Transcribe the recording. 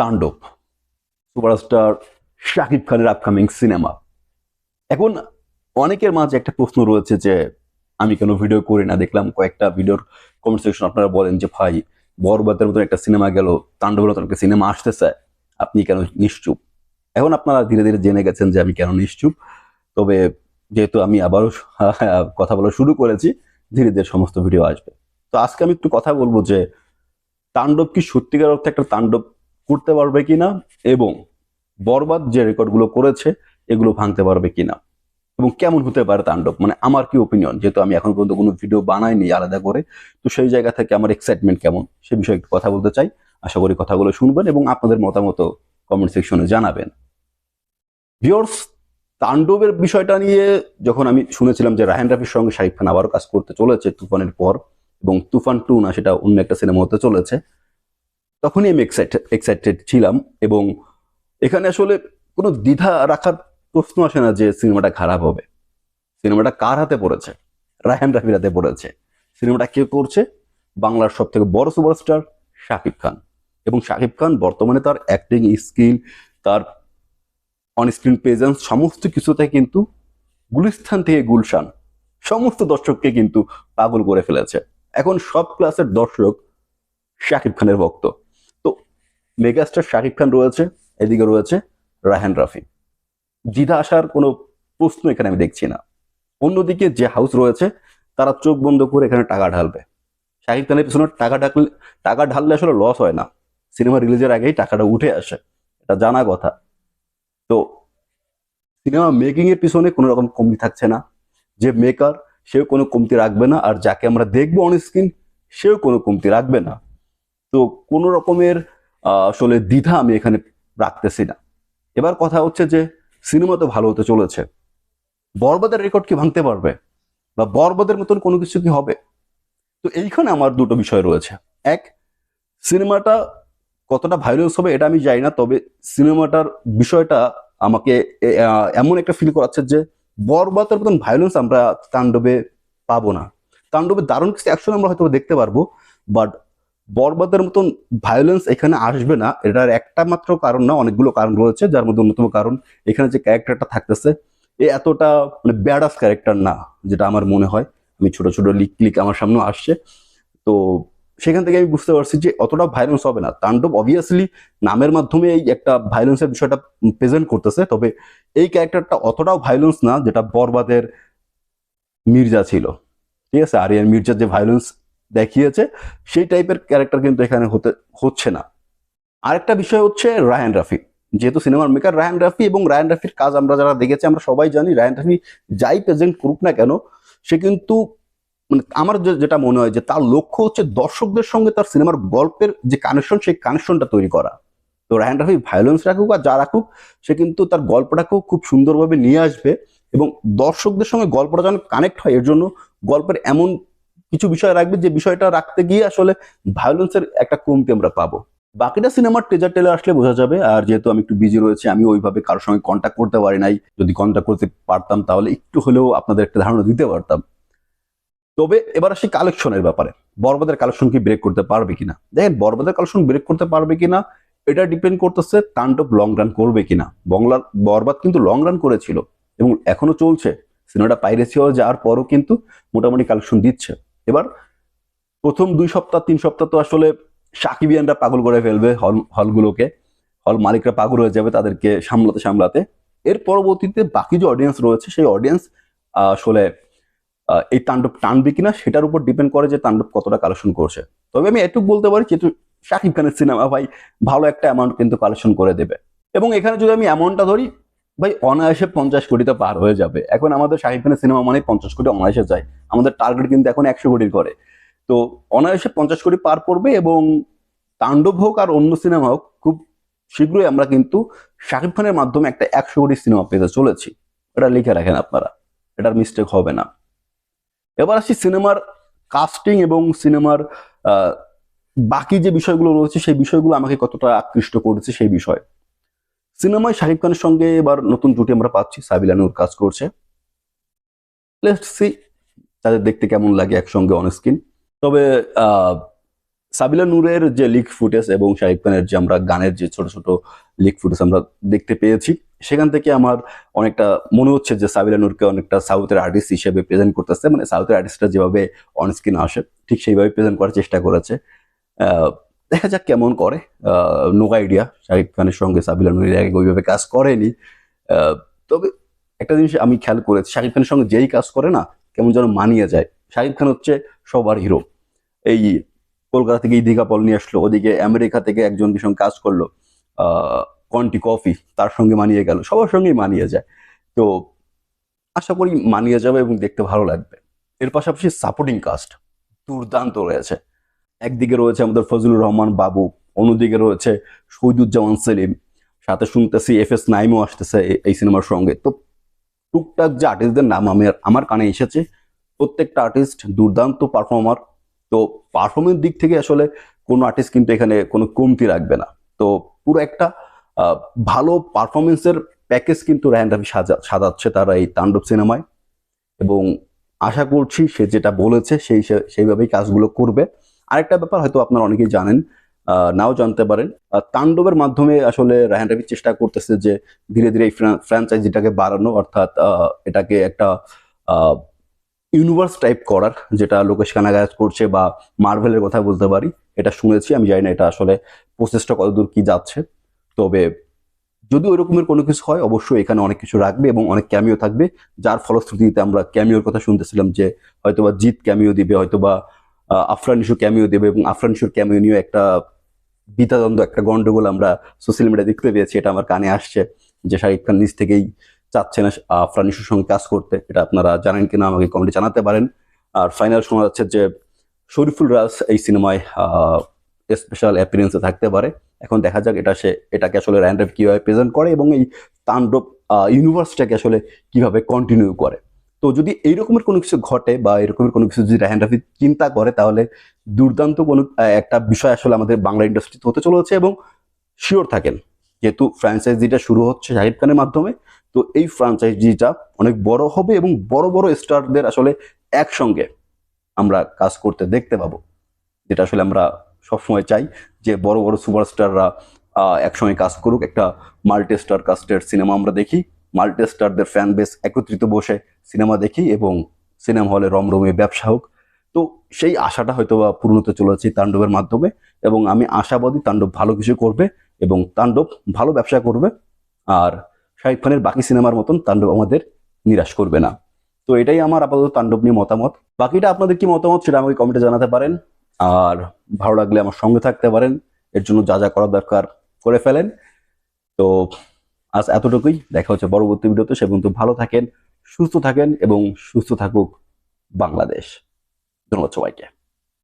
তাণ্ডব, সুপারস্টার শাকিব খানের upcoming cinema এখন অনেকের মাঝে একটা প্রশ্ন রয়েছে যে, আমি কেন ভিডিও করি না? দেখলাম কয়েকটা ভিডিওর কমেন্ট সেকশন আপনারা বলেন যে, ভাই, বরবাদের মতন একটা সিনেমা গেল, তাণ্ডবের মতন একটা সিনেমা আসতেছে, আপনি কেন নিশ্চুপ? এখন আপনারা ধীরে ধীরে জেনে গেছেন যে, আমি কেন নিশ্চুপ? তবে যেহেতু আমি আবারও কথা বলা শুরু করেছি, ধীরে ধীরে সমস্ত ভিডিও আসবে। তো আজকে আমি একটু কথা বলব যে, তাণ্ডব কি সত্যিকার অর্থে একটা তাণ্ডব করতে পারবে কিনা এবং বরবাদ যে রেকর্ডগুলো করেছে, এগুলো ভাঙতে পারবে কিনা এবং কেমন হতে পারে তাণ্ডব? মানে আমার কি ওপিনিয়ন যেহেতু আমি এখন পর্যন্ত কোনো ভিডিও বানাইনি আলাদা করে, তো সেই জায়গা থেকে আমার এক্সাইটমেন্ট কেমন? সে বিষয়ে একটু কথা বলতে চাই। আশা করি কথাগুলো শুনবেন এবং আপনাদের মতামত কমেন্ট সেকশনে জানাবেন। ভিওর্স তাণ্ডবের বিষয়টা নিয়ে যখন আমি শুনেছিলাম যে রাহান রাফির সঙ্গে শাহিদ খান আবারও কাজ করতে চলেছে তুফানের পর এবং তুফান টু না, সেটা অন্য একটা সিনেমা হতে চলেছে তখনই আমি এক্সাইটেড এক্সাইটেড ছিলাম এবং এখানে আসলে কোনো দ্বিধা রাখার প্রশ্ন আসে না যে সিনেমাটা খারাপ হবে। সিনেমাটা কার হাতে পড়েছে? রায়হান রাফির হাতে পড়েছে। সিনেমাটা কে করছে? বাংলার সব থেকে বড় সুপারস্টার শাকিব খান। এবং শাকিব খান বর্তমানে তার অ্যাক্টিং স্কিল তার অনস্ক্রিন প্রেজেন্স সমস্ত কিছুতে কিন্তু গুলিস্থান থেকে গুলশান সমস্ত দর্শককে কিন্তু পাগল করে ফেলেছে। এখন সব ক্লাসের দর্শক শাকিব খানের ভক্ত। মেগাস্টার শাকিব খান রয়েছে, এদিকে রয়েছে রাহান রাফি। দ্বিধা আসার কোনো প্রশ্ন এখানে আমি দেখছি না। অন্যদিকে যে হাউস রয়েছে, তারা চোখ বন্ধ করে এখানে টাকা ঢালবে। শাকিব খানের পিছনে টাকা ঢাকলে, টাকা ঢাললে আসলে লস হয় না। সিনেমা রিলিজের আগেই টাকাটা উঠে আসে, এটা জানা কথা। তো সিনেমা মেকিং এর পিছনে কোনো রকম কমতি থাকছে না। যে মেকার সেও কোনো কমতি রাখবে না, আর যাকে আমরা দেখব অন স্ক্রিন সেও কোনো কমতি রাখবে না। তো কোনো রকমের আসলে দ্বিধা আমি এখানে রাখতেছি না। এবার কথা হচ্ছে যে, সিনেমা তো ভালো হতে চলেছে। বরবাদের রেকর্ড কি ভাঙতে পারবে? বা বরবাদের মতন কোনো কিছু কি হবে? তো এইখানে আমার দুটো বিষয় রয়েছে। এক, সিনেমাটা কতটা ভাইরাস হবে এটা আমি জানি না, তবে সিনেমাটার বিষয়টা আমাকে এমন একটা ফিল করাচ্ছে যে, বরবাদের মতন ভায়োলেন্স আমরা তাণ্ডবে পাবো না। তাণ্ডবে দারুণ কিছু অ্যাকশন আমরা হয়তো দেখতে পারব বাট বরবাদের মতন ভায়োলেন্স এখানে আসবে না। এটার একটা মাত্র কারণ না, অনেকগুলো কারণ রয়েছে, যার মধ্যে অন্যতম কারণ এখানে যে ক্যারেক্টারটা থাকতেছে, এ এতটা মানে ব্যাডাস ক্যারেক্টার না, যেটা আমার মনে হয়। আমি ছোট ছোট লিক ক্লিক আমার সামনে আসছে। তো সেখান থেকে আমি বুঝতে পারছি যে অতটা ভায়োলেন্স হবে না। তাণ্ডব অবভিয়াসলি নামের মাধ্যমে এই একটা ভায়োলেন্সের বিষয়টা প্রেজেন্ট করতেছে, তবে এই ক্যারেক্টারটা অতটাও ভায়োলেন্স না, যেটা বরবাদের মির্জা ছিল। ঠিক আছে? আরিয়ান মির্জার যে ভায়োলেন্স দেখিয়েছে, সেই টাইপের ক্যারেক্টার কিন্তু এখানে হতে, হচ্ছে না। আরেকটা বিষয় হচ্ছে রায়ান রাফি। যেহেতু সিনেমার মেকার রায়ান রাফি এবং রায়ান রাফির কাজ আমরা যারা দেখেছি, আমরা সবাই জানি রায়ান রাফি যাই প্রেজেন্ট করুক না কেন, সে কিন্তু মানে আমার যেটা মনে হয় যে তার লক্ষ্য হচ্ছে দর্শকদের সঙ্গে তার সিনেমার গল্পের যে কানেকশন সেই কানেকশনটা তৈরি করা। তো রায়ান রাফি ভায়োলেন্স রাখুক আর যা রাখুক, সে কিন্তু তার গল্পটাকেও খুব সুন্দরভাবে নিয়ে আসবে এবং দর্শকদের সঙ্গে গল্পটা যেন কানেক্ট হয়, এর জন্য গল্পের এমন কিছু বিষয় রাখবে যে বিষয়টা রাখতে গিয়ে আসলে ভায়োলেন্সের একটা কমতি আমরা পাবো। বাকিটা সিনেমার টেজার টেলার আসলে বোঝা যাবে, আর যেহেতু আমি একটু বিজি রয়েছে, আমি ওইভাবে কারোর সঙ্গে কন্ট্যাক্ট করতে পারি নাই। যদি কন্ট্যাক্ট করতে পারতাম, তাহলে একটু হলেও আপনাদের একটা ধারণা দিতে পারতাম। তবে এবার আসি কালেকশনের ব্যাপারে। বরবাদের কালেকশন কি ব্রেক করতে পারবে কিনা? দেখেন, বরবাদের কালেকশন ব্রেক করতে পারবে কিনা, এটা ডিপেন্ড করতেছে তাণ্ডব লং রান করবে কিনা। বংলার বরবাদ কিন্তু লং রান করেছিল, এবং এখনও চলছে। সিনেমাটা পাইরেসি হয়ে যাওয়ার পরও কিন্তু মোটামুটি কালেকশন দিচ্ছে। এবার প্রথম দুই সপ্তাহ, তিন সপ্তাহ তো আসলে সাকিবিয়ানরা পাগল করে ফেলবে হল, হলগুলোকে। হল মালিকরা পাগল হয়ে যাবে তাদেরকে সামলাতে সামলাতে। এর পরবর্তীতে বাকি যে অডিয়েন্স রয়েছে, সেই অডিয়েন্স আসলে এই তাণ্ডব টানবে কিনা সেটার উপর ডিপেন্ড করে যে তাণ্ডব কতটা কালেকশন করছে। তবে আমি এটুকু বলতে পারি যেহেতু শাকিব খানের সিনেমা ভাই ভালো একটা অ্যামাউন্ট কিন্তু কালেকশন করে দেবে। এবং এখানে যদি আমি অ্যামাউন্টটা ধরি ভাই, অনায়াসে পঞ্চাশ কোটিতে পার হয়ে যাবে। এখন আমাদের শাকিব খানের সিনেমা মানে পঞ্চাশ কোটি অনায়াসে যায়। আমাদের টার্গেট কিন্তু এখন একশো কোটির করে তো অনায়াসে পঞ্চাশ কোটি পার করবে এবং তাণ্ডব হোক আর অন্য সিনেমা হোক, খুব শীঘ্রই আমরা কিন্তু শাকিব খানের মাধ্যমে একটা একশো কোটি সিনেমা পেতে চলেছি। এটা লিখে রাখেন আপনারা। এটার মিস্টেক হবে না। এবার আসি সিনেমার কাস্টিং এবং সিনেমার বাকি যে বিষয়গুলো রয়েছে, সেই বিষয়গুলো আমাকে কতটা আকৃষ্ট করেছে সেই বিষয়। সিনেমায় শাকিব খানের সঙ্গে এবার নতুন জুটি আমরা পাচ্ছি। সাবিলানুর কাজ করছে। সি তাদের দেখতে কেমন লাগে একসঙ্গে অন স্ক্রিন তবে সাবিলা নূরের যে লিক ফুটেজ এবং শাহিব খানের যে আমরা গানের যে ছোট ছোট লিক ফুটেজ আমরা দেখতে পেয়েছি, সেখান থেকে আমার অনেকটা মনে হচ্ছে যে সাবিলা নূরকে অনেকটা সাউথের আর্টিস্ট হিসেবে প্রেজেন্ট করতেছে। মানে সাউথের আর্টিস্টরা যেভাবে অন স্ক্রিন আসে, ঠিক সেইভাবে প্রেজেন্ট করার চেষ্টা করেছে। দেখা যাক কেমন করে। নো আইডিয়া শাহিদ খানের সঙ্গে সাবিলা নূরের আগে ওইভাবে কাজ করেনি। তবে একটা জিনিস আমি খেয়াল করেছি শাহিদ খানের সঙ্গে যেই কাজ করে না, কেমন যেন মানিয়ে যায়। শাহিদ খান হচ্ছে সবার হিরো এই কলকাতা থেকে দীঘা পল নিয়ে আসলো, ওদিকে আমেরিকা থেকে একজনের সঙ্গে কাজ করল কন্টি কফি, তার সঙ্গে মানিয়ে গেল, সবার সঙ্গেই মানিয়ে যায়। তো আশা করি মানিয়ে যাবে এবং দেখতে ভালো লাগবে। এর পাশাপাশি সাপোর্টিং কাস্ট দুর্দান্ত রয়েছে। একদিকে রয়েছে আমাদের ফজলুর রহমান বাবু, অন্যদিকে রয়েছে শহীদুজ্জামান সেলিম। সাথে শুনতেছি এফ এস নাইমও আসতেছে এই সিনেমার সঙ্গে। তো টুকটাক যে আর্টিস্টদের নাম আমি আমার কানে এসেছে, প্রত্যেকটা আর্টিস্ট দুর্দান্ত পারফর্মার তো পারফর্মেন্স দিক থেকে আসলে কোনো আর্টিস্ট কিন্তু এখানে কোনো কমতি রাখবে না। তো পুরো একটা ভালো পারফরমেন্সের প্যাকেজ কিন্তু রায়ন রাফি সাজা সাজাচ্ছে তারা এই তাণ্ডব সিনেমায়। এবং আশা করছি সে যেটা বলেছে সেই সেইভাবেই কাজগুলো করবে। আরেকটা ব্যাপার হয়তো আপনারা অনেকেই জানেন নাও জানতে পারেন। তাণ্ডবের মাধ্যমে আসলে রায়ন রাফি চেষ্টা করতেছে যে ধীরে ধীরে এই ফ্র্যাঞ্চাইজিটাকে বাড়ানো, অর্থাৎ এটাকে একটা ইউনিভার্স টাইপ করার, যেটা লোকেশ কানাগাজ করছে বা মার্ভেলের কথা বলতে পারি। এটা শুনেছি, আমি জানি না এটা আসলে প্রসেসটা কতদূর কি যাচ্ছে। তবে যদি ওই রকমের কোনো কিছু হয়, অবশ্যই এখানে অনেক কিছু রাখবে এবং অনেক ক্যামিও থাকবে, যার ফলশ্রুতিতে আমরা ক্যামিওর কথা শুনতেছিলাম যে হয়তোবা জিৎ ক্যামিও দিবে, হয়তোবা আফরান ইস্যু ক্যামিও দেবে এবং আফরান ইস্যুর ক্যামিও নিয়েও একটা বিতাদ্বন্দ্ব একটা গন্ডগোল আমরা সোশ্যাল মিডিয়া দেখতে পেয়েছি, এটা আমার কানে আসছে যে শাহিদ খান নিজ থেকেই চাচ্ছে না আফরান ইস্যুর সঙ্গে কাজ করতে। এটা আপনারা জানেন কিনা আমাকে কমেন্টে জানাতে পারেন। আর ফাইনাল শোনা যাচ্ছে যে শরীফুল রাজ এই সিনেমায় স্পেশাল অ্যাপিয়ারেন্সে থাকতে পারে। এখন দেখা যাক এটা সে, এটাকে আসলে র্যান্ডাম কীভাবে প্রেজেন্ট করে এবং এই তাণ্ডব ইউনিভার্সটাকে আসলে কীভাবে কন্টিনিউ করে। তো যদি এইরকমের কোনো কিছু ঘটে বা এরকমের কোনো কিছু যদি রেহান রাফি চিন্তা করে, তাহলে দুর্দান্ত কোনো একটা বিষয় আসলে আমাদের বাংলা ইন্ডাস্ট্রিতে হতে চলেছে এবং শিওর থাকেন। যেহেতু ফ্র্যাঞ্চাইজিটা শুরু হচ্ছে শাহিদ খানের মাধ্যমে, তো এই ফ্র্যাঞ্চাইজিটা অনেক বড় হবে এবং বড় বড় স্টারদের আসলে একসঙ্গে আমরা কাজ করতে দেখতে পাবো। যেটা আসলে আমরা সবসময় চাই যে বড় বড় সুপারস্টাররা একসঙ্গে কাজ করুক। একটা মাল্টি স্টার কাস্টের সিনেমা আমরা দেখি মাল্টি স্টারদের ফ্যান বেস একত্রিত বসে সিনেমা দেখি এবং সিনেমা হলে রমরমে ব্যবসা হোক। তো সেই আশাটা হয়তো বা পূর্ণ হতে চলেছে তাণ্ডবের মাধ্যমে এবং আমি আশাবাদী তাণ্ডব ভালো কিছু করবে এবং তাণ্ডব ভালো ব্যবসা করবে আর শাহিদ খানের বাকি সিনেমার মতন তাণ্ডব আমাদের নিরাশ করবে না। তো এটাই আমার আপাতত তাণ্ডব নিয়ে মতামত। বাকিটা আপনাদের কি মতামত সেটা আমাকে কমেন্টে জানাতে পারেন। আর ভালো লাগলে আমার সঙ্গে থাকতে পারেন। এর জন্য যা যা করা দরকার করে ফেলেন। তো আজ এতটুকুই। দেখা হচ্ছে পরবর্তী ভিডিওতে। সে পর্যন্ত ভালো থাকেন। সুস্থ থাকেন এবং সুস্থ থাকুক বাংলাদেশ। ধন্যবাদ সবাইকে।